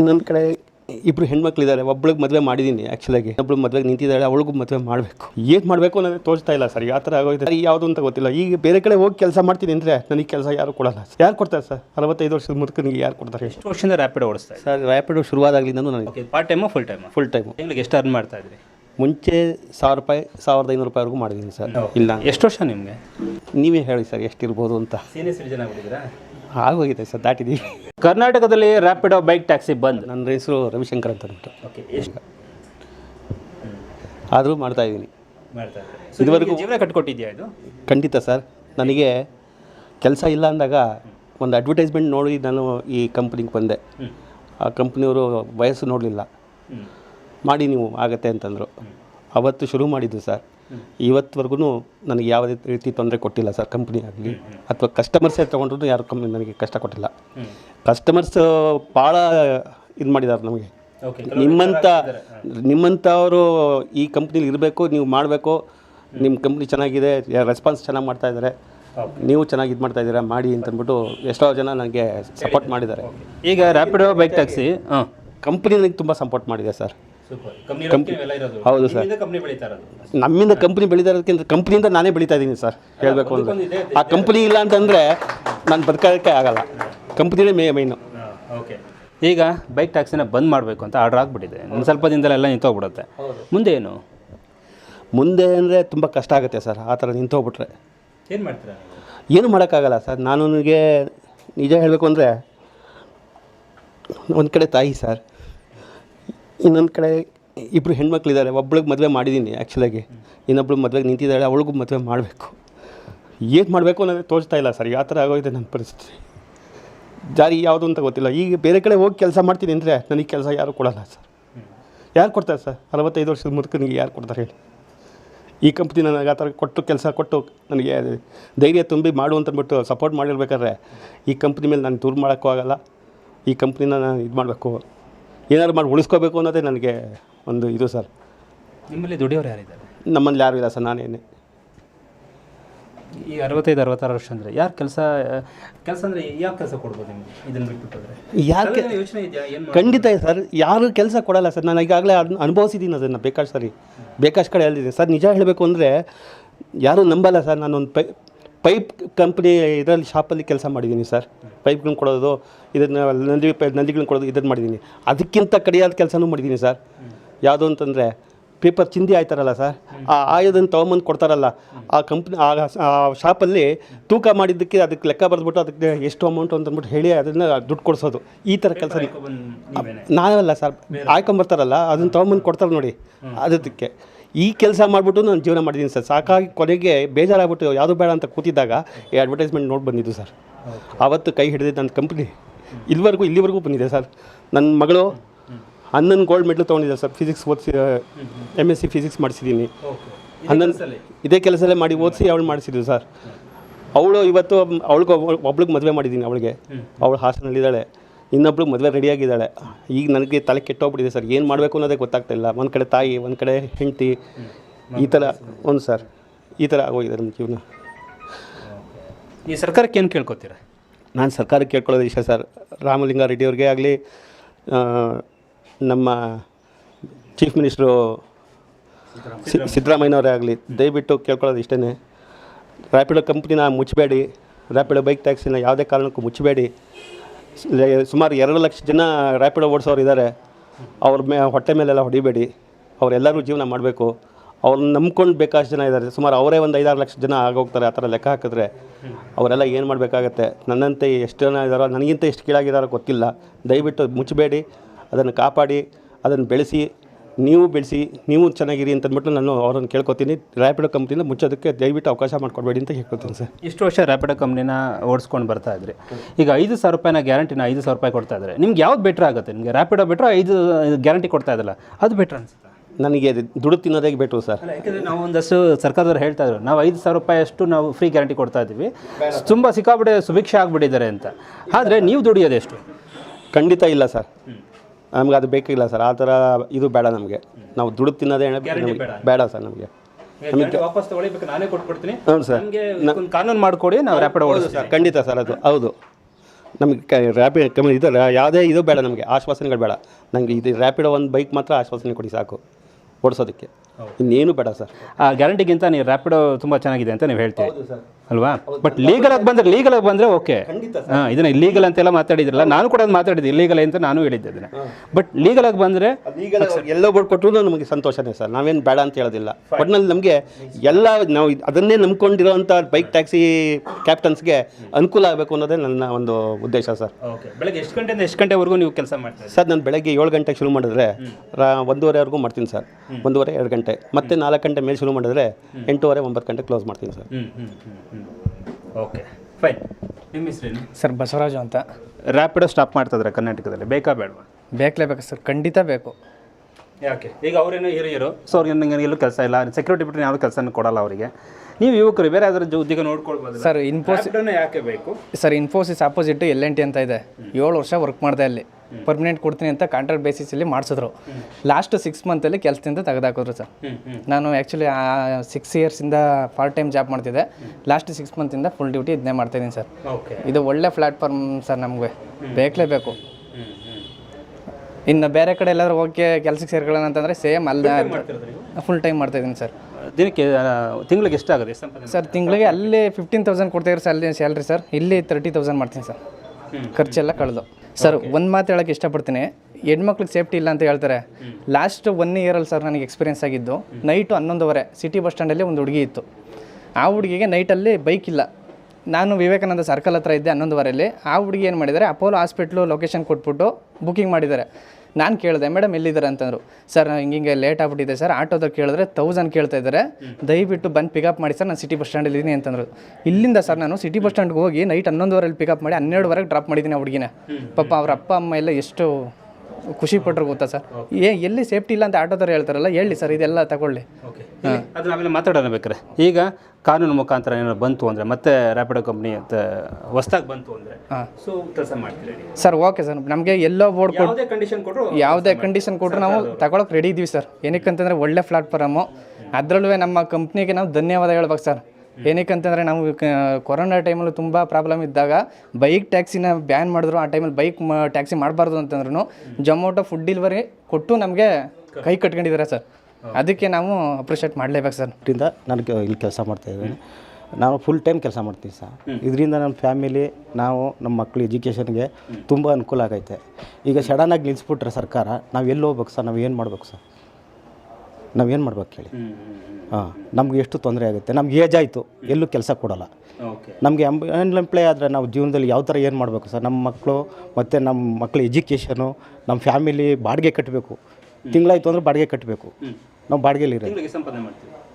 ಇನ್ನೊಂದು ಕಡೆ ಇಬ್ಬರು ಹೆಣ್ಮಕ್ಳಿದ್ದಾರೆ ಒಬ್ಳಿಗೆ ಮದುವೆ ಮಾಡಿದ್ದೀನಿ ಆ್ಯಕ್ಚುಲಾಗಿ ಒಬ್ಳು ಮದುವೆಗೆ ನಿಂತಿದ್ದಾಳೆ ಅವಳಿಗೂ ಮದುವೆ ಮಾಡಬೇಕು. ಏನು ಮಾಡಬೇಕು ಅನ್ನೋದು ತೋರಿಸ್ತಾ ಇಲ್ಲ ಸರ್ ಯಾವ ಥರ ಆಗೋಯ್ತು. ಸರ್ ಯಾವುದು ಅಂತ ಗೊತ್ತಿಲ್ಲ. ಈಗ ಬೇರೆ ಕಡೆ ಹೋಗಿ ಕೆಲಸ ಮಾಡ್ತೀನಿ ಅಂದರೆ ನನಗೆ ಕೆಲಸ ಯಾರು ಕೊಡಲ್ಲ. ಯಾರು ಕೊಡ್ತಾರೆ ಸರ್? ಅರವತ್ತೈದು ವರ್ಷದ ಮುದುಕನಿಗೆ ಯಾರು ಕೊಡ್ತಾರೆ? ಎಷ್ಟು ವರ್ಷದಿಂದ ರ್ಯಾಪಿಡ್ ಓಡಿಸ್ತಾರೆ ಸರ್ ರ್ಯಾಪಿಡ್ ಶುರುವಾದಾಗಲಿಂದ ನನಗೆ. Okay part time full time full time ತಿಂಗಳಿಗೆ ಎಷ್ಟು ಅರ್ನ್ ಮಾಡ್ತಾ ಇದ್ರಿ ಮುಂಚೆ ಸಾವಿರ ರೂಪಾಯಿ ಸಾವಿರದ ಐನೂರು ರೂಪಾಯಿವರೆಗೂ ಮಾಡಿದ್ದೀನಿ ಸರ್. ಇಲ್ಲ. ಎಷ್ಟು ವರ್ಷ ನಿಮಗೆ? ನೀವೇ ಹೇಳಿ ಸರ್ ಎಷ್ಟಿರ್ಬೋದು ಅಂತ. ಸೀನಿಯರ್ ಸಿಟಿಜನ್ ಆಗಿಬಿಟ್ಟಿದ್ದೀರಾ ಆಗೋಗಿದೆ ಸರ್ ದಾಟಿದ್ದೀವಿ. ಕರ್ನಾಟಕದಲ್ಲಿ ರ್ಯಾಪಿಡೋ ಬೈಕ್ ಟ್ಯಾಕ್ಸಿ ಬಂದ್. ನನ್ನ ಹೆಸರು ರವಿಶಂಕರ್ ಅಂತ ಅಂದ್ಬಿಟ್ಟು. ಆದರೂ ಮಾಡ್ತಾ ಇದ್ದೀನಿ. ಇದುವರೆಗೂ ಜೀವನ ಕಟ್ಕೊಟ್ಟಿದ್ಯಾ ಇದು? ಖಂಡಿತ ಸರ್. ನನಗೆ ಕೆಲಸ ಇಲ್ಲ ಅಂದಾಗ ಒಂದು ಅಡ್ವರ್ಟೈಸ್ಮೆಂಟ್ ನೋಡಿ ನಾನು ಈ ಕಂಪ್ನಿಗೆ ಬಂದೆ. ಆ ಕಂಪ್ನಿಯವರು ವಯಸ್ಸು ನೋಡಲಿಲ್ಲ. ಮಾಡಿ ನೀವು ಆಗತ್ತೆ ಅಂತಂದರು. ಅವತ್ತು ಶುರು ಮಾಡಿದ್ದು ಸರ್. ಇವತ್ತುವರೆಗೂ ನನಗೆ ಯಾವುದೇ ರೀತಿ ತೊಂದರೆ ಕೊಟ್ಟಿಲ್ಲ ಸರ್ ಕಂಪ್ನಿ ಆಗಲಿ ಅಥವಾ ಕಸ್ಟಮರ್ಸೇ ತೊಗೊಂಡ್ರು ಯಾರು ಕಂಪ್ನಿ ನನಗೆ ಕಷ್ಟ ಕೊಟ್ಟಿಲ್ಲ. ಕಸ್ಟಮರ್ಸ್ ಭಾಳ ಇದು ಮಾಡಿದ್ದಾರೆ ನಮಗೆ. ನಿಮ್ಮಂಥ ನಿಮ್ಮಂಥವರು ಈ ಕಂಪ್ನಿಲಿ ಇರಬೇಕು ನೀವು ಮಾಡಬೇಕು. ನಿಮ್ಮ ಕಂಪ್ನಿ ಚೆನ್ನಾಗಿದೆ ರೆಸ್ಪಾನ್ಸ್ ಚೆನ್ನಾಗಿ ಮಾಡ್ತಾ ಇದ್ದಾರೆ ನೀವು ಚೆನ್ನಾಗಿ ಇದು ಮಾಡ್ತಾ ಇದ್ದೀರಾ ಮಾಡಿ ಅಂತಂದ್ಬಿಟ್ಟು ಎಷ್ಟೋ ಜನ ನನಗೆ ಸಪೋರ್ಟ್ ಮಾಡಿದ್ದಾರೆ. ಈಗ ರ್ಯಾಪಿಡೋ ಬೈಕ್ ಟ್ಯಾಕ್ಸಿ ಕಂಪ್ನಿ ನನಗೆ ತುಂಬ ಸಪೋರ್ಟ್ ಮಾಡಿದೆ ಸರ್. ಹೌದು ಸರ್. ನಮ್ಮಿಂದ ಕಂಪ್ನಿ ಬೆಳೀತಾ ಇರೋದಕ್ಕಿಂತ ಕಂಪ್ನಿಯಿಂದ ನಾನೇ ಬೆಳೀತಾ ಇದ್ದೀನಿ ಸರ್. ಹೇಳಬೇಕು ಅಂದರೆ. ಆ ಕಂಪ್ನಿ ಇಲ್ಲ ಅಂತಂದರೆ ನಾನು ಬದುಕೋಕ್ಕೆ ಆಗಲ್ಲ. ಕಂಪ್ನಿನೇ ಮೇ ಮೈನು ಓಕೆ ಈಗ ಬೈಕ್ ಟ್ಯಾಕ್ಸಿನ ಬಂದ್ ಮಾಡಬೇಕು ಅಂತ ಆರ್ಡರ್ ಆಗಿಬಿಟ್ಟಿದೆ. ಒಂದು ಸ್ವಲ್ಪ ದಿನದಲ್ಲೆಲ್ಲ ನಿಂತೋಗ್ಬಿಡುತ್ತೆ. ಮುಂದೆ ಏನು? ಮುಂದೆ ಅಂದರೆ ತುಂಬ ಕಷ್ಟ ಆಗುತ್ತೆ ಸರ್ ಆ ಥರ ನಿಂತೋಗ್ಬಿಟ್ರೆ. ಏನು ಮಾಡ್ತೀರಾ ಏನು ಮಾಡೋಕ್ಕಾಗಲ್ಲ ಸರ್. ನಾನು ನನಗೆ ನಿಜ ಹೇಳಬೇಕು ಅಂದರೆ ಒಂದು ಕಡೆ ತಾಯಿ ಸರ್. ಇನ್ನೊಂದು ಕಡೆ ಇಬ್ಬರು ಹೆಣ್ಮಕ್ಳಿದ್ದಾರೆ, ಒಬ್ಳಿಗೆ ಮದುವೆ ಮಾಡಿದ್ದೀನಿ ಆ್ಯಕ್ಚುಲಾಗಿ ಇನ್ನೊಬ್ಳು ಮದುವೆಗೆ ನಿಂತಿದ್ದಾಳೆ, ಅವಳಿಗೂ ಮದುವೆ ಮಾಡಬೇಕು. ಏನು ಮಾಡಬೇಕು ಅನ್ನೋದು ತೋಚ್ತಾ ಇಲ್ಲ ಸರ್ ಯಾವ ಥರ ಆಗೋಗಿದೆ ನನ್ನ ಪರಿಸ್ಥಿತಿ. ಜಾರಿ ಯಾವುದು ಅಂತ ಗೊತ್ತಿಲ್ಲ. ಈಗ ಬೇರೆ ಕಡೆ ಹೋಗಿ ಕೆಲಸ ಮಾಡ್ತೀನಿ ಅಂದರೆ ನನಗೆ ಕೆಲಸ ಯಾರು ಕೊಡಲ್ಲ ಸರ್. ಯಾರು ಕೊಡ್ತಾರೆ ಸರ್? ಅರವತ್ತೈದು ವರ್ಷದ ಮುದುಕನಿಗೆ ಯಾರು ಕೊಡ್ತಾರೆ ಹೇಳಿ. ಈ ಕಂಪ್ನಿ ನನಗೆ ಆ ಥರ ಕೊಟ್ಟು ಕೆಲಸ ಕೊಟ್ಟು ನನಗೆ ಧೈರ್ಯ ತುಂಬಿ ಮಾಡು ಅಂತಂದ್ಬಿಟ್ಟು ಸಪೋರ್ಟ್ ಮಾಡಿರ್ಬೇಕಾದ್ರೆ ಈ ಕಂಪ್ನಿ ಮೇಲೆ ನಾನು ದೂರ ಮಾಡೋಕ್ಕೂ ಆಗಲ್ಲ. ಈ ಕಂಪ್ನಿನ ನಾನು ಇದು ಮಾಡಬೇಕು. ಏನಾದ್ರು ಮಾಡಿ ಉಳಿಸ್ಕೋಬೇಕು ಅನ್ನೋದೇ ನನಗೆ ಒಂದು ಇದು ಸರ್. ನಿಮ್ಮಲ್ಲಿ ದುಡಿಯೋರು ಯಾರಿದ್ದಾರೆ? ನಮ್ಮಲ್ಲಿ ಯಾರು ಇಲ್ಲ ಸರ್ ನಾನೇನೆ. ಈ ಅರವತ್ತೈದು ಅರವತ್ತಾರು ವರ್ಷ ಅಂದರೆ ಯಾರು ಕೆಲಸ ಕೆಲಸ ಅಂದರೆ ಯಾವ ಕೆಲಸ ಕೊಡ್ಬೋದು ನಿಮಗೆ ಇದನ್ನು ಬಿಟ್ಬಿಟ್ಟರೆ ಯಾಕೆ ಯೋಚನೆ ಇದೆಯಾ ಏನು ಖಂಡಿತ ಸರ್ ಯಾರು ಕೆಲಸ ಕೊಡಲ್ಲ ಸರ್ ನಾನು ಈಗಾಗಲೇ ಅದನ್ನ ಅನುಭವಿಸಿದ್ದೀನಿ ಅದನ್ನು ಬೇಕಾಷ್ಟು ಸರಿ. ಬೇಕಾಷ್ಟು ಕಡೆ ಹೇಳಿದ್ದೀನಿ ಸರ್ ನಿಜ ಹೇಳಬೇಕು ಅಂದರೆ ಯಾರೂ ನಂಬಲ್ಲ ಸರ್ ನಾನೊಂದು ಪೈ ಪೈಪ್ ಕಂಪ್ನಿ ಇದರಲ್ಲಿ ಶಾಪಲ್ಲಿ ಕೆಲಸ ಮಾಡಿದ್ದೀನಿ ಸರ್. ಪೈಪ್ಗಳನ್ನ ಕೊಡೋದು ಇದನ್ನು ನಂದಿ ಪೈ ನಂದಿಗಳನ್ನ ಕೊಡೋದು ಇದನ್ನು ಮಾಡಿದ್ದೀನಿ. ಅದಕ್ಕಿಂತ ಕಡಿಯಾದ ಕೆಲಸನೂ ಮಾಡಿದ್ದೀನಿ ಸರ್. ಯಾವುದು ಅಂತಂದರೆ ಪೇಪರ್ ಚಿಂದಿ ಆಯ್ತಾರಲ್ಲ ಸರ್. ಆ ಆಯೋದನ್ನು ತೊಗೊಂಬಂದು ಕೊಡ್ತಾರಲ್ಲ ಆ ಕಂಪ್ನಿ ಆ ಶಾಪಲ್ಲಿ ತೂಕ ಮಾಡಿದ್ದಕ್ಕೆ ಅದಕ್ಕೆ ಲೆಕ್ಕ ಬರೆದ್ಬಿಟ್ಟು ಅದಕ್ಕೆ ಎಷ್ಟು ಅಮೌಂಟ್ ಅಂತಂದ್ಬಿಟ್ಟು ಹೇಳಿ ಅದನ್ನು ದುಡ್ಡು ಕೊಡಿಸೋದು. ಈ ಥರ ಕೆಲಸ ನೀವೇನೆ? ಅಲ್ಲ ಸರ್. ಆಯ್ಕೊಂಬರ್ತಾರಲ್ಲ ಅದನ್ನು ತೊಗೊಂಬಂದು ಕೊಡ್ತಾರೆ ನೋಡಿ. ಅದಕ್ಕೆ. ಈ ಕೆಲಸ ಮಾಡಿಬಿಟ್ಟು ನಾನು ಜೀವನ ಮಾಡಿದ್ದೀನಿ ಸರ್. ಸಾಕಾಗಿ ಕೊನೆಗೆ ಬೇಜಾರಾಗ್ಬಿಟ್ಟು ಯಾವುದು ಬೇಡ ಅಂತ ಕೂತಿದ್ದಾಗ ಈ ಅಡ್ವರ್ಟೈಸ್ಮೆಂಟ್ ನೋಡಿ ಬಂದಿದ್ದು ಸರ್. ಆವತ್ತು ಕೈ ಹಿಡಿದಿದ್ದು ನನ್ನ ಕಂಪ್ನಿ ಇಲ್ಲಿವರೆಗೂ ಇಲ್ಲಿವರೆಗೂ ಬಂದಿದೆ ಸರ್. ನನ್ನ ಮಗಳು ಹನ್ನೊಂದು ಗೋಲ್ಡ್ ಮೆಡಲ್ ತೊಗೊಂಡಿದ್ದೆ ಸರ್. ಫಿಸಿಕ್ಸ್ ಓದಿಸಿ ಎಂ ಎಸ್ ಸಿ ಫಿಸಿಕ್ಸ್ ಮಾಡಿಸಿದ್ದೀನಿ. ಹನ್ನೊಂದು ಇದೇ ಕೆಲಸದಲ್ಲೇ ಮಾಡಿ ಓದಿಸಿ ಅವಳು ಮಾಡಿಸಿದ್ದು ಸರ್. ಅವಳು ಇವತ್ತು ಅವಳಿಗೆ ಒಬ್ಳಿಗೆ ಮದುವೆ ಮಾಡಿದ್ದೀನಿ ಅವಳಿಗೆ. ಅವಳು ಹಾಸನಲ್ಲಿದ್ದಾಳೆ ಇನ್ನೊಬ್ಳಿಗೆ ಮದುವೆ ರೆಡಿಯಾಗಿದ್ದಾಳೆ. ಈಗ ನನಗೆ ತಲೆ ಕೆಟ್ಟೋಗ್ಬಿಟ್ಟಿದೆ ಸರ್. ಏನು ಮಾಡಬೇಕು ಅನ್ನೋದೇ ಗೊತ್ತಾಗ್ತಾ ಇಲ್ಲ. ಒಂದು ಕಡೆ ತಾಯಿ ಒಂದು ಕಡೆ ಹೆಂಡತಿ. ಈ ಥರ ಒಂದು ಸರ್. ಈ ಥರ ಆಗೋಗಿದೆ ನಮ್ಮ ಜೀವನ. ಈ ಸರ್ಕಾರಕ್ಕೆ ಏನು ಕೇಳ್ಕೊತೀರಾ? ನಾನು ಸರ್ಕಾರಕ್ಕೆ ಕೇಳ್ಕೊಳ್ಳೋದು ಇಷ್ಟ ಸರ್. ರಾಮಲಿಂಗ ರೆಡ್ಡಿಯವ್ರಿಗೆ ಆಗಲಿ ನಮ್ಮ ಚೀಫ್ ಮಿನಿಸ್ಟ್ರು ಸಿದ್ದರಾಮಯ್ಯನವರೇ ಆಗಲಿ ದಯವಿಟ್ಟು ಕೇಳ್ಕೊಳ್ಳೋದು ಇಷ್ಟೇ ರ್ಯಾಪಿಡೋ ಕಂಪ್ನಿನ ಮುಚ್ಚಬೇಡಿ. ರ್ಯಾಪಿಡೋ ಬೈಕ್ ಟ್ಯಾಕ್ಸಿನ ಯಾವುದೇ ಕಾರಣಕ್ಕೂ ಮುಚ್ಚಬೇಡಿ. ಸುಮಾರು ಎರಡು ಲಕ್ಷ ಜನ ರ್ಯಾಪಿಡ್ ಓಡಿಸೋರು ಇದ್ದಾರೆ ಅವ್ರ ಮೇ, ಹೊಟ್ಟೆ ಮೇಲೆಲ್ಲ ಹೊಡಿಬೇಡಿ. ಅವರೆಲ್ಲರೂ ಜೀವನ ಮಾಡಬೇಕು. ಅವ್ರನ್ನ ನಂಬ್ಕೊಂಡು ಬೇಕಾಷ್ಟು ಜನ ಇದ್ದಾರೆ ಸುಮಾರು ಅವರೇ ಒಂದು ಐದಾರು ಲಕ್ಷ ಜನ ಆಗೋಗ್ತಾರೆ ಆ ಥರ ಲೆಕ್ಕ ಹಾಕಿದ್ರೆ. ಅವರೆಲ್ಲ ಏನು ಮಾಡಬೇಕಾಗತ್ತೆ? ನನ್ನಂತೆ ಎಷ್ಟು ಜನ ಇದ್ದಾರೋ ನನಗಿಂತ ಎಷ್ಟು ಕೀಳಾಗಿದ್ದಾರೋ ಗೊತ್ತಿಲ್ಲ. ದಯವಿಟ್ಟು ಮುಚ್ಚಬೇಡಿ ಅದನ್ನು ಕಾಪಾಡಿ, ಅದನ್ನು ಬೆಳೆಸಿ ನೀವು ಬೆಳೆಸಿ ನೀವು ಚೆನ್ನಾಗಿರಿ ಅಂತ ಅಂದ್ಬಿಟ್ಟು ನಾನು ಅವ್ರನ್ನ ಕೇಳ್ಕೊತೀನಿ. ರ್ಯಾಪಿಡೋ ಕಂಪ್ನಿನ ಮುಚ್ಚೋದಕ್ಕೆ ದಯವಿಟ್ಟು ಅವಕಾಶ ಮಾಡಿಕೊಡ್ಬೇಡಿ ಅಂತ ಹೇಳ್ಕೊತೀನಿ ಸರ್. ಇಷ್ಟು ವರ್ಷ ರ್ಯಾಪಿಡೋ ಕಂಪ್ನಿನ ಓಡಿಸ್ಕೊಂಡು ಬರ್ತಾ ಇದ್ರಿ. ಈಗ ಐದು ಸಾವಿರ ರೂಪಾಯಿನ ಗ್ಯಾರಂಟಿನ ಐದು ಸಾವಿರ ರೂಪಾಯಿ ಕೊಡ್ತಾ ಇದ್ದಾರೆ ನಿಮ್ಗೆ ಯಾವ್ದು ಬೆಟ್ರ್ ಆಗುತ್ತೆ? ನಿಮಗೆ ರ್ಯಾಪಿಡೋ ಬೆಟ್ರ್ ಐದು ಗ್ಯಾರಂಟಿ ಕೊಡ್ತಾ ಇದ್ದಲ್ಲ ಅದು ಬೆಟ್ರ್ ಅನ್ಸುತ್ತೆ? ನನಗೆ ದುಡ್ಡು ತಿನ್ನೋದೇ ಬೆಟ್ರು ಸರ್. ಯಾಕಂದರೆ ನಾವು ಒಂದಷ್ಟು ಸರ್ಕಾರದವ್ರು ಹೇಳ್ತಾ ಇದ್ರು ನಾವು ಐದು ಸಾವಿರ ರೂಪಾಯಿ ಅಷ್ಟು ನಾವು ಫ್ರೀ ಗ್ಯಾರಂಟಿ ಕೊಡ್ತಾ ಇದ್ದೀವಿ. ತುಂಬ ಸಿಕ್ಕಾಬಿಡೆ ಸುಭಿಕ್ಷೆ ಆಗಿಬಿಟ್ಟಿದ್ದಾರೆ ಅಂತ. ಆದರೆ ನೀವು ದುಡಿಯೋದು ಎಷ್ಟು? ಖಂಡಿತ ಇಲ್ಲ ಸರ್. ನಮ್ಗೆ ಅದು ಬೇಕಿಲ್ಲ ಸರ್. ಆ ಥರ ಇದು ಬೇಡ ನಮಗೆ. ನಾವು ದುಡ್ಡು ತಿನ್ನೋದೇ ನಮ್ಗೆ ಬೇಡ. ಸರ್ ನಮಗೆ. ವಾಪಸ್ ತಗೊಳ್ಬೇಕು ನಾನೇ ಕೊಟ್ಬಿಡ್ತೀನಿ. ಹೌದು ಸರ್. ನಮಗೆ ಕಾನೂನು ಮಾಡಿಕೊಡಿ ನಾವು ರ್ಯಾಪಿಡೋ ಓಡಿಸ್ತೀವಿ. ಖಂಡಿತ ಸರ್ ಅದು ಹೌದು. ನಮಗೆ ರ್ಯಾಪಿಡ್ ಕಮ್ಮಿ ಇದು ಯಾವುದೇ ಇದು ಬೇಡ ನಮಗೆ ಆಶ್ವಾಸನೆಗಳು ಬೇಡ. ನನಗೆ ಇದು ರ್ಯಾಪಿಡ್ ಒಂದು ಬೈಕ್ ಮಾತ್ರ ಆಶ್ವಾಸನೆ ಕೊಡಿ ಸಾಕು ಓಡಿಸೋದಕ್ಕೆ. ಇನ್ನೇನು ಬೇಡ ಸರ್. ಆ ಗ್ಯಾರಂಟಿಗಿಂತ ನೀವು ರ್ಯಾಪಿಡೋ ತುಂಬ ಚೆನ್ನಾಗಿದೆ ಅಂತ ನೀವು ಹೇಳ್ತೀವಿ ಅಲ್ವಾ? ಬಟ್ ಲೀಗಲ್ ಆಗಿ ಬಂದ್ರೆ ಲೀಗಲ್ ಆಗಿ ಬಂದ್ರೆ ಓಕೆ ಹಾಂ ಇದನ್ನ ಇಲ್ಲೀಗಲ್ ಅಂತೆಲ್ಲ ಮಾತಾಡಿದ್ರಲ್ಲ ನಾನು ಕೂಡ ಅದು ಮಾತಾಡಿದ್ದೆ ಇಲ್ಲೀಗಲ್ ಅಂತ ನಾನು ಹೇಳಿದ್ದೆ ಅದನ್ನ ಬಟ್ ಲೀಗಲಾಗಿ ಬಂದರೆ ಲೀಗಲ್ ಎಲ್ಲೋ ಬೋರ್ಡ್ ಕೊಟ್ಟರು ನಮಗೆ ಸಂತೋಷನೇ ಸರ್. ನಾವೇನು ಬೇಡ ಅಂತ ಹೇಳೋದಿಲ್ಲ. ಒಟ್ಟಿನಲ್ಲಿ ನಮಗೆ ಎಲ್ಲ ನಾವು ಅದನ್ನೇ ನಂಬ್ಕೊಂಡಿರೋಂಥ ಬೈಕ್ ಟ್ಯಾಕ್ಸಿ ಕ್ಯಾಪ್ಟನ್ಸ್ಗೆ ಅನುಕೂಲ ಆಗಬೇಕು ಅನ್ನೋದೇ ನನ್ನ ಒಂದು ಉದ್ದೇಶ ಸರ್. ಓಕೆ ಬೆಳಗ್ಗೆ ಎಷ್ಟು ಗಂಟೆಯಿಂದ ಎಷ್ಟು ಗಂಟೆವರೆಗೂ ನೀವು ಕೆಲಸ ಮಾಡ್ತೀರಿ? ಸರ್ ನಾನು ಬೆಳಗ್ಗೆ ಏಳು ಗಂಟೆಗೆ ಶುರು ಮಾಡಿದ್ರೆ ಒಂದೂವರೆವರೆಗೂ ಮಾಡ್ತೀನಿ ಸರ್. ಒಂದೂವರೆ ಎರಡು ಗಂಟೆ. ಮತ್ತೆ ನಾಲ್ಕು ಗಂಟೆ ಮೇಲೆ ಶುರು ಮಾಡಿದ್ರೆ ಎಂಟೂವರೆ ಒಂಬತ್ತು ಗಂಟೆ ಕ್ಲೋಸ್ ಮಾಡ್ತೀನಿ ಸರ್. ಓಕೆ ಫೈನ್ ನಿಮ್ಮ ಹೆಸರೇನು? ಸರ್ ಬಸವರಾಜು ಅಂತ. ರ್ಯಾಪಿಡೋ ಸ್ಟಾಪ್ ಮಾಡ್ತಿದ್ರೆ ಕರ್ನಾಟಕದಲ್ಲಿ. ಬೇಕಾ ಬೇಡವಾ ಬೇಕಲೇಬೇಕು ಸರ್ ಖಂಡಿತ ಬೇಕು. ಯಾಕೆ? ಈಗ ಅವರೇನು ಹಿರಿಯರು ಸೊ ಅವ್ರಿಗೆ ನನಗೆ ಎಲ್ಲೂ ಕೆಲಸ ಇಲ್ಲ. ಸೆಕ್ಯೂರಿಟಿ ಬಿಟ್ಟರೆ ಯಾವ ಕೆಲಸನೂ ಕೊಡಲ್ಲ ಅವರಿಗೆ. ನೀವು ಯುವಕರು ಬೇರೆ ಅದರ ಉದ್ಯೋಗ ನೋಡ್ಕೊಳ್ಬೋದು ಸರ್ ಇನ್ಫೋಸಿಸ್ ಯಾಕೆ ಬೇಕು? Sir Infosys opposite L N T ಅಂತ ಇದೆ. ಏಳು ವರ್ಷ ವರ್ಕ್ ಮಾಡಿದೆ ಅಲ್ಲಿ. ಪರ್ಮನೆಂಟ್ ಕೊಡ್ತೀನಿ ಅಂತ ಕಾಂಟ್ರಾಕ್ಟ್ ಬೇಸಿಸಲ್ಲಿ ಮಾಡಿಸಿದ್ರು. ಲಾಸ್ಟ್ ಸಿಕ್ಸ್ ಮಂತಲ್ಲಿ ಕೆಲಸದಿಂದ ತೆಗೆದಾಕಿದ್ರು ಸರ್. ನಾನು ಆ್ಯಕ್ಚುಲಿ ಸಿಕ್ಸ್ ಇಯರ್ಸಿಂದ ಪಾರ್ಟ್ ಟೈಮ್ ಜಾಬ್ ಮಾಡ್ತಿದ್ದೆ. ಲಾಸ್ಟ್ ಸಿಕ್ಸ್ ಮಂತಿಂದ ಫುಲ್ ಡ್ಯೂಟಿ ಇದನ್ನೇ ಮಾಡ್ತಾಯಿದ್ದೀನಿ ಸರ್. ಇದು ಒಳ್ಳೆ ಪ್ಲಾಟ್ಫಾರ್ಮ್ ಸರ್ ನಮಗೆ. ಬೇಕಲೇಬೇಕು ಇನ್ನು ಬೇರೆ ಕಡೆ ಎಲ್ಲಾದರೂ ಹೋಗಿ ಕೆಲಸಕ್ಕೆ ಸೇರ್ಕೊಳ್ಳೋಣ ಅಂತಂದರೆ ಸೇಮ್ ಅಲ್ಲ ಫುಲ್ ಟೈಮ್ ಮಾಡ್ತಾಯಿದ್ದೀನಿ ಸರ್. ದಿನಕ್ಕೆ ತಿಂಗ್ಳಿಗೆ ಎಷ್ಟಾಗುತ್ತೆ? ಸರ್ ತಿಂಗಳಿಗೆ ಅಲ್ಲಿ ಫಿಫ್ಟೀನ್ ತೌಸಂಡ್ ಕೊಡ್ತಾಯಿದ್ರು ಅಲ್ಲಿ ಸ್ಯಾಲ್ರಿ ಸರ್. ಇಲ್ಲಿ ತರ್ಟಿ ತೌಸಂಡ್ ಮಾಡ್ತೀನಿ ಸರ್. ಖರ್ಚೆಲ್ಲ ಕಳೆದು. ಸರ್ ಒಂದು ಮಾತು ಹೇಳೋಕ್ಕೆ ಇಷ್ಟಪಡ್ತೀನಿ. ಹೆಣ್ಮಕ್ಳಿಗೆ ಸೇಫ್ಟಿ ಇಲ್ಲ ಅಂತ ಹೇಳ್ತಾರೆ. ಲಾಸ್ಟ್ ಒನ್ ಇಯರಲ್ಲಿ ಸರ್ ನನಗೆ ಎಕ್ಸ್ಪೀರಿಯನ್ಸ್ ಆಗಿದ್ದು ನೈಟು ಹನ್ನೊಂದುವರೆ ಸಿಟಿ ಬಸ್ ಸ್ಟ್ಯಾಂಡಲ್ಲಿ ಒಂದು ಹುಡುಗಿ ಇತ್ತು. ಆ ಹುಡುಗಿಗೆ ನೈಟಲ್ಲಿ ಬೈಕ್ ಇಲ್ಲ. ನಾನು ವಿವೇಕಾನಂದ ಸರ್ಕಲ್ ಹತ್ರ ಇದ್ದೆ ಹನ್ನೊಂದುವರೆಯಲ್ಲಿ. ಆ ಹುಡುಗಿ ಏನು ಮಾಡಿದ್ದಾರೆ ಅಪೋಲೋ ಹಾಸ್ಪಿಟ್ಲು ಲೊಕೇಶನ್ ಕೊಟ್ಬಿಟ್ಟು ಬುಕಿಂಗ್ ಮಾಡಿದ್ದಾರೆ. ನಾನು ಕೇಳಿದೆ, ಮೇಡಮ್ ಎಲ್ಲಿದ್ದಾರೆ? ಅಂತಂದರು. ಸರ್ ಹಿಂಗೆ ಹಿಂಗೆ ಲೇಟ್ ಆಗ್ಬಿಟ್ಟಿದೆ ಸರ್. ಆಟೋದಾಗ ಕೇಳಿದ್ರೆ ತೌಸಂಡ್ ಕೇಳ್ತಾ ಇದ್ದಾರೆ. ದಯವಿಟ್ಟು ಬಂದು ಪಿಕಪ್ ಮಾಡಿ ಸರ್. ನಾನು ಸಿಟಿ ಬಸ್ ಸ್ಟ್ಯಾಂಡಲ್ಲಿ ಇದ್ದೀನಿ ಅಂತಂದರು. ಇಲ್ಲಿಂದ ಸರ್, ನಾನು ಸಿಟಿ ಬಸ್ ಸ್ಟ್ಯಾಂಡ್ಗೆ ಹೋಗಿ ನೈಟ್ ಹನ್ನೊಂದುವರೆಲ್ಲಿ ಪಿಕಪ್ ಮಾಡಿ ಹನ್ನೆರಡುವರೆಗೆ ಡ್ರಾಪ್ ಮಾಡಿದ್ದೀನಿ ಆ ಹುಡುಗಿನ. ಪಾಪ ಅವ್ರ ಅಪ್ಪ, ಅಮ್ಮ ಎಲ್ಲ ಎಷ್ಟು ಖುಷಿ ಪಟ್ಟರು ಗೊತ್ತಾ ಸರ್? ಏ ಎಲ್ಲಿ ಸೇಫ್ಟಿ ಇಲ್ಲ ಅಂತ ಆಟೋದವ್ರು ಹೇಳ್ತಾರಲ್ಲ ಹೇಳಿ ಸರ್ ಇದೆಲ್ಲ ತಗೊಳ್ಳಿ. ಓಕೆ ಅದು ಆಮೇಲೆ ಮಾತಾಡೋಣ ಬೇಕಾರೆ ಈಗ ಕಾನೂನು ಮುಖಾಂತರ ಏನಾದ್ರು ಬಂತು ಅಂದರೆ ಮತ್ತೆ ರ್ಯಾಪಿಡೋ ಕಂಪ್ನಿ ಅಂತ ಹೊಸ್ದಾಗಿ ಬಂತು ಅಂದರೆ ಸೊ ಕೆಲಸ ಮಾಡ್ತೀರಿ ಸರ್ ಓಕೆ ಸರ್. ನಮಗೆ ಎಲ್ಲೋ ಬೋರ್ಡ್ ಕೊಟ್ಟು ಯಾವುದೇ ಕಂಡೀಷನ್ ಕೊಟ್ಟರು ಯಾವುದೇ ಕಂಡೀಷನ್ ಕೊಟ್ಟರು ನಾವು ತಗೊಳಕ್ಕೆ ರೆಡಿ ಇದ್ದೀವಿ ಸರ್. ಏನಕ್ಕಂತಂದರೆ ಒಳ್ಳೆ ಪ್ಲಾಟ್ಫಾರಮು ಅದರಲ್ಲೂ ನಮ್ಮ ಕಂಪ್ನಿಗೆ ನಾವು ಧನ್ಯವಾದ ಹೇಳ್ಬೇಕು ಸರ್. ಏನಕ್ಕಂತಂದರೆ ನಾವು ಕ- ಕೊರೋನಾ ಟೈಮಲ್ಲಿ ತುಂಬ ಪ್ರಾಬ್ಲಮ್ ಇದ್ದಾಗ ಬೈಕ್ ಟ್ಯಾಕ್ಸಿನ ಬ್ಯಾನ್ ಮಾಡಿದ್ರು. ಆ ಟೈಮಲ್ಲಿ ಬೈಕ್ ಟ್ಯಾಕ್ಸಿ ಮಾಡಬಾರ್ದು ಅಂತಂದ್ರೂ ಜೊಮೊಟೊ ಫುಡ್ ಡೆಲಿವರಿ ಕೊಟ್ಟು ನಮಗೆ ಕೈ ಕಟ್ಕೊಂಡಿದ್ದಾರೆ ಸರ್ ಅದಕ್ಕೆ ನಾವು ಅಪ್ರಿಷಿಯೇಟ್ ಮಾಡಲೇಬೇಕು ಸರ್ ಇದರಿಂದ ನಾನು ಇಲ್ಲಿ ಕೆಲಸ ಮಾಡ್ತಾಯಿದ್ದೀನಿ ನಾನು ಫುಲ್ ಟೈಮ್ ಕೆಲಸ ಮಾಡ್ತೀನಿ ಸರ್ ಇದರಿಂದ ನಮ್ಮ ಫ್ಯಾಮಿಲಿ ನಾವು ನಮ್ಮ ಮಕ್ಳ ಎಜುಕೇಷನ್ಗೆ ತುಂಬ ಅನುಕೂಲ ಆಗೈತೆ. ಈಗ ಸಡನ್ನಾಗಿ ನಿಲ್ಲಿಸ್ಬಿಟ್ರೆ ಸರ್ಕಾರ ನಾವು ಎಲ್ಲಿ ಹೋಗ್ಬೇಕು ಸರ್ ನಾವು ಏನು ಮಾಡ್ಬೇಕು ಸರ್ ನಾವೇನು ಮಾಡ್ಬೇಕು ಹೇಳಿ ಹಾಂ ನಮ್ಗೆ ಎಷ್ಟು ತೊಂದರೆ ಆಗುತ್ತೆ? ನಮ್ಗೆ ಏಜ್ ಆಯಿತು ಎಲ್ಲೂ ಕೆಲಸ ಕೊಡೋಲ್ಲ. ನಮಗೆ ಅನ್ಎಂಪ್ಲಾಯ್ ಆದರೆ ನಾವು ಜೀವನದಲ್ಲಿ ಯಾವ ಥರ ಏನು ಮಾಡಬೇಕು ಸರ್? ನಮ್ಮ ಮಕ್ಕಳು ಮತ್ತು ನಮ್ಮ ಮಕ್ಕಳ ಎಜುಕೇಷನು ನಮ್ಮ ಫ್ಯಾಮಿಲಿ ಬಾಡಿಗೆ ಕಟ್ಟಬೇಕು ತಿಂಗಳಾಯಿತು ಅಂದರೆ ಬಾಡಿಗೆ ಕಟ್ಟಬೇಕು ನಾವು ಬಾಡಿಗೆಲಿ ಇರೋದು.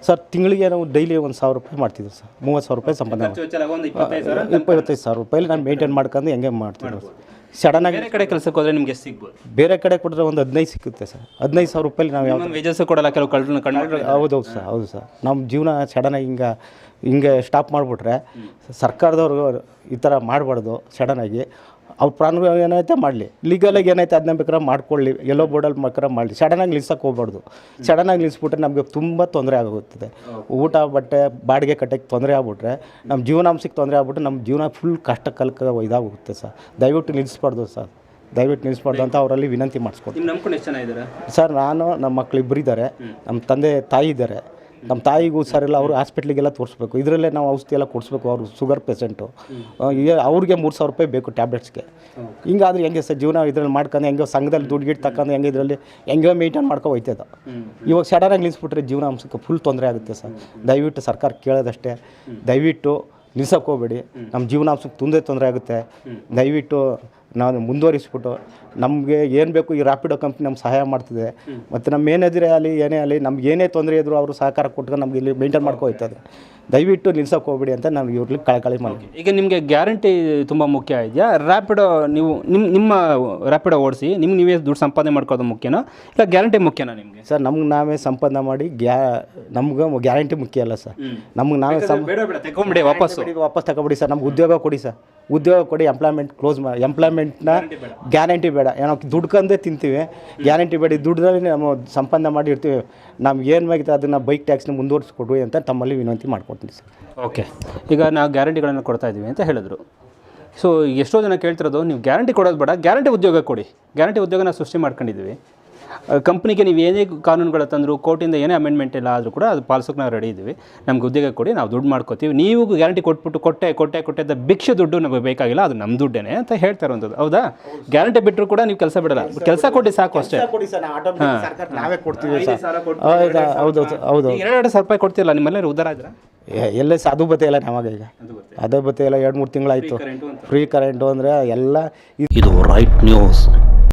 ಸರ್ ತಿಂಗಳಿಗೆ ನಾವು ಡೈಲಿ ಒಂದು ಸಾವಿರ ರೂಪಾಯಿ ಮಾಡ್ತಿದ್ವಿ ಸರ್. ಮೂವತ್ತು ಸಾವಿರ ರೂಪಾಯಿ ಸಂಪಾದನೆ ಇಪ್ಪತ್ತೈದು ಸಾವಿರ ರೂಪಾಯಲ್ಲಿ ರೂಪಾಯಿ ನಾನು ಮೇಂಟೈನ್ ಮಾಡ್ಕೊಂಡು ಹೆಂಗೆ ಮಾಡ್ತಿದ್ವಿ ಸಡನ್ನಾಗಿ ಬೇರೆ ಕಡೆ ಕೆಲಸಕ್ಕೆ ಹೋದ್ರೆ ನಿಮ್ಗೆ ಸಿಗ್ಬೋದು. ಬೇರೆ ಕಡೆ ಕೊಟ್ಟರೆ ಒಂದು ಹದಿನೈದು ಸಿಕ್ಕುತ್ತೆ ಸರ್. ಹದಿನೈದು ಸಾವಿರ ರೂಪಾಯಿ ನಾವು ಯಾವ ವೇಜಸ್ ಕೊಡಲ್ಲ ಕೆಲವು ಕಳ್ಳ ಹೌದು ಹೌದೌದು ಸರ್ ಹೌದು ಸರ್. ನಮ್ಮ ಜೀವನ ಸಡನ್ನಾಗಿ ಹಿಂಗೆ ಹಿಂಗೆ ಸ್ಟಾಪ್ ಮಾಡಿಬಿಟ್ರೆ ಸರ್ಕಾರದವ್ರಿಗೂ ಈ ಥರ ಮಾಡಬಾರ್ದು ಸಡನ್ನಾಗಿ ಅವ್ರ ಪ್ರಾಣ ಏನೈತೆ ಮಾಡಲಿ. ಲೀಗಲಾಗಿ ಏನೈತೆ ಅದನ್ನ ಬೇಕಾದ್ರೆ ಮಾಡ್ಕೊಳ್ಳಿ. ಎಲ್ಲೋ ಬೋರ್ಡಲ್ಲಿ ಬೇಕಾದ್ರೆ ಮಾಡಲಿ. ಸಡನ್ನಾಗಿ ನಿಲ್ಸೋಕೆ ಹೋಗ್ಬಾರ್ದು. ಸಡನ್ನಾಗಿ ನಿಲ್ಲಿಸ್ಬಿಟ್ರೆ ನಮಗೆ ತುಂಬ ತೊಂದರೆ ಆಗುತ್ತದೆ ಊಟ ಬಟ್ಟೆ ಬಾಡಿಗೆ ಕಟ್ಟಕ್ಕೆ ತೊಂದರೆ ಆಗ್ಬಿಟ್ರೆ ನಮ್ಮ ಜೀವನಾಂಶಕ್ಕೆ ತೊಂದರೆ ಆಗ್ಬಿಟ್ರೆ ನಮ್ಮ ಜೀವನ ಫುಲ್ ಕಷ್ಟ ಕಲ್ಕ ಇದಾಗುತ್ತೆ ಸರ್. ದಯವಿಟ್ಟು ನಿಲ್ಲಿಸ್ಬಾರ್ದು ಸರ್. ದಯವಿಟ್ಟು ನಿಲ್ಲಿಸ್ಬಾರ್ದು ಅಂತ ಅವರಲ್ಲಿ ವಿನಂತಿ ಮಾಡಿಸ್ಕೊಡ್ತೀನಿ ಸರ್ ನಾನು ನಮ್ಮ ಮಕ್ಕಳು ಇಬ್ಬರಿದ್ದಾರೆ ನಮ್ಮ ತಂದೆ ತಾಯಿ ಇದ್ದಾರೆ. ನಮ್ಮ ತಾಯಿಗೂ ಹುಷಾರಿಲ್ಲ ಅವರು ಹಾಸ್ಪಿಟ್ಲಿಗೆಲ್ಲ ತೋರಿಸ್ಬೇಕು. ಇದರಲ್ಲೇ ನಾವು ಔಷಧಿ ಎಲ್ಲ ಕೊಡಿಸ್ಬೇಕು ಅವರು ಶುಗರ್ ಪೇಷೆಂಟು ಅವ್ರಿಗೆ ಮೂರು ಸಾವಿರ ರೂಪಾಯಿ ಬೇಕು ಟ್ಯಾಬ್ಲೆಟ್ಸ್ಗೆ ಹಿಂಗಾದ್ರೆ ಹೆಂಗೆ ಸರ್ ಜೀವನ ಇದ್ರಲ್ಲಿ ಮಾಡ್ಕೊಂಡು ಹೆಂಗೋ ಸಂಘದಲ್ಲಿ ದುಡ್ಡು ಗಿಟ್ಟು ತಕೊಂಡು ಹೆಂಗೆ ಇದರಲ್ಲಿ ಹೆಂಗೋ ಮೇಂಟೈನ್ ಮಾಡ್ಕೊ ಹೋಯ್ತದ. ಇವಾಗ ಸಡನ್ನಾಗಿ ನಿಲ್ಲಿಸ್ಬಿಟ್ರೆ ಜೀವನ ಅಂಶಕ್ಕೆ ಫುಲ್ ತೊಂದರೆ ಆಗುತ್ತೆ ಸರ್. ದಯವಿಟ್ಟು ಸರ್ಕಾರ ಕೇಳೋದಷ್ಟೇ. ದಯವಿಟ್ಟು ನಿಲ್ಸೋಕೆ ಹೋಗ್ಬೇಡಿ. ನಮ್ಮ ಜೀವನಾಂಶಕ್ಕೆ ತುಂಬ ತೊಂದರೆ ಆಗುತ್ತೆ. ದಯವಿಟ್ಟು ನಾವು ಮುಂದುವರಿಸ್ಬಿಟ್ಟು ನಮಗೆ ಏನು ಬೇಕು ಈ ರ್ಯಾಪಿಡೋ ಕಂಪ್ನಿ ನಮ್ಗೆ ಸಹಾಯ ಮಾಡ್ತಿದೆ. ಮತ್ತು ನಮ್ಮ ಏನಿದ್ರೆ ಆಗಲಿ ಏನೇ ಆಗಲಿ ನಮ್ಗೆ ಏನೇ ತೊಂದರೆ ಇದ್ದರೂ ಅವರು ಸಹಕಾರ ಕೊಟ್ಟರೆ ನಮ್ಗೆ ಇಲ್ಲಿ ಮೇಂಟೈನ್ ಮಾಡ್ಕೊ ಹೋಯ್ತದೆ ದಯವಿಟ್ಟು ನಿಲ್ಸೋಕೆ ಹೋಗ್ಬಿಡಿ ಅಂತ ನಾನು ಇವ್ರಿಗೆ ಕಳಕಳಿ ಮಾಡಿ. ಈಗ ನಿಮಗೆ ಗ್ಯಾರಂಟಿ ತುಂಬ ಮುಖ್ಯ ಇದೆಯಾ? ರ್ಯಾಪಿಡೋ ನೀವು ನಿಮ್ಮ ನಿಮ್ಮ ರ್ಯಾಪಿಡೋ ಓಡಿಸಿ ನಿಮ್ಗೆ ನೀವೇ ದುಡ್ಡು ಸಂಪಾದನೆ ಮಾಡ್ಕೋದು ಮುಖ್ಯನಾ? ಇಲ್ಲ ಗ್ಯಾರಂಟಿ ಮುಖ್ಯನಾ ನಿಮಗೆ? ಸರ್ ನಮ್ಗೆ ನಾವೇ ಸಂಪಾದನೆ ಮಾಡಿ ಗ್ಯಾ ನಮ್ಗೆ ಗ್ಯಾರಂಟಿ ಮುಖ್ಯ ಅಲ್ಲ ಸರ್. ನಮ್ಗೆ ನಾವೇ ಸಂ ಬೇಡ ಬೇಡ ತಗೊಂಬಿಡಿ ವಾಪಸ್ಸು. ವಾಪಸ್ ತಗೊಬಿಡಿ ಸರ್. ನಮ್ಗೆ ಉದ್ಯೋಗ ಕೊಡಿ ಸರ್. ಉದ್ಯೋಗ ಕೊಡಿ ಎಂಪ್ಲಾಯ್ಮೆಂಟ್ ಕ್ಲೋಸ್ ಮಾಡಿ ಎಂಪ್ಲಾಯ್ಮೆಂಟ್ನ ಗ್ಯಾರಂಟಿ ಬೇಡ. ಏನೋ ದುಡ್ಕಂದೇ ತಿಂತೀವಿ. ಗ್ಯಾರಂಟಿ ಬೇಡ. ದುಡ್ಡಲ್ಲಿ ನಾವು ಸಂಪಾದನೆ ಮಾಡಿ ನಮ್ಗೆ ಏನು ಬೇಕಿತ್ತು ಅದನ್ನು ಬೈಕ್ ಟ್ಯಾಕ್ಸ್ನ ಮುಂದುವರಿಸ್ಕೊಡ್ರಿ ಅಂತ ತಮ್ಮಲ್ಲಿ ವಿನಂತಿ ಮಾಡ್ಕೊಡ್ತೀನಿ ಸರ್. ಓಕೆ ಈಗ ನಾವು ಗ್ಯಾರಂಟಿಗಳನ್ನು ಕೊಡ್ತಾ ಇದ್ದೀವಿ ಅಂತ ಹೇಳಿದ್ರು. ಸೊ ಎಷ್ಟೋ ಜನ ಕೇಳ್ತಿರೋದು, ನೀವು ಗ್ಯಾರಂಟಿ ಕೊಡೋದು ಬೇಡ, ಗ್ಯಾರಂಟಿ ಉದ್ಯೋಗ ಕೊಡಿ. ಗ್ಯಾರಂಟಿ ಉದ್ಯೋಗನ ಸೃಷ್ಟಿ ಮಾಡ್ಕೊಂಡಿದ್ದೀವಿ. ಕಂಪ್ನಿಗೆ ನೀವು ಏನೇ ಕಾನೂನುಗಳು ತಂದರು ಕೋರ್ಟಿಂದ ಏನೇ ಅಮೆಂಡ್ಮೆಂಟ್ ಇಲ್ಲ ಆದರೂ ಕೂಡ ಅದು ಪಾಲಿಸೋಕೆ ನಾವು ರೆಡಿ ಇದ್ದೀವಿ. ನಮ್ಗೆ ಉದ್ಯೋಗ ಕೊಡಿ ನಾವು ದುಡ್ಡು ಮಾಡ್ಕೋತೀವಿ. ನೀವು ಗ್ಯಾರಂಟಿ ಕೊಟ್ಬಿಟ್ಟು ಕೊಟ್ಟೆ ಕೊಟ್ಟೆ ಕೊಟ್ಟೆ ಭಿಕ್ಷೆ ದುಡ್ಡು ನಮಗೆ ಬೇಕಾಗಿಲ್ಲ ಅದು ನಮ್ಮ ದುಡ್ಡೇನೆ ಅಂತ ಹೇಳ್ತಾ ಇರೋಂಥದ್ದು ಹೌದಾ? ಗ್ಯಾರಂಟಿ ಬಿಟ್ಟರು ಕೂಡ ನೀವು ಕೆಲಸ ಬಿಡಲ್ಲ. ಕೆಲಸ ಕೊಡಿ. ಸಾಕು ಅಷ್ಟೇ. ನಾವೇ ಕೊಡ್ತೀವಿ ಸರ್. ಹೌದು ಹೌದು ಹೌದು. ಎರಡು ಎರಡು ಸಾವಿರ ರೂಪಾಯಿ ಕೊಡ್ತಿಲ್ಲ ನಿಮ್ಮಲ್ಲಿ ಉದ್ದಾರ ಇದ್ರೆ ಎಲ್ಲ ಅದು ಬತ್ತೆ ಇಲ್ಲ ನಮಗೆ ಈಗ. ಅದು ಬತ್ತೆ ಇಲ್ಲ ಎರಡು ಮೂರು ತಿಂಗಳಾಯಿತು. ಫ್ರೀ ಕರೆಂಟು ಅಂದರೆ ಎಲ್ಲ ಇದು ರೈಟ್ ನ್ಯೂಸ್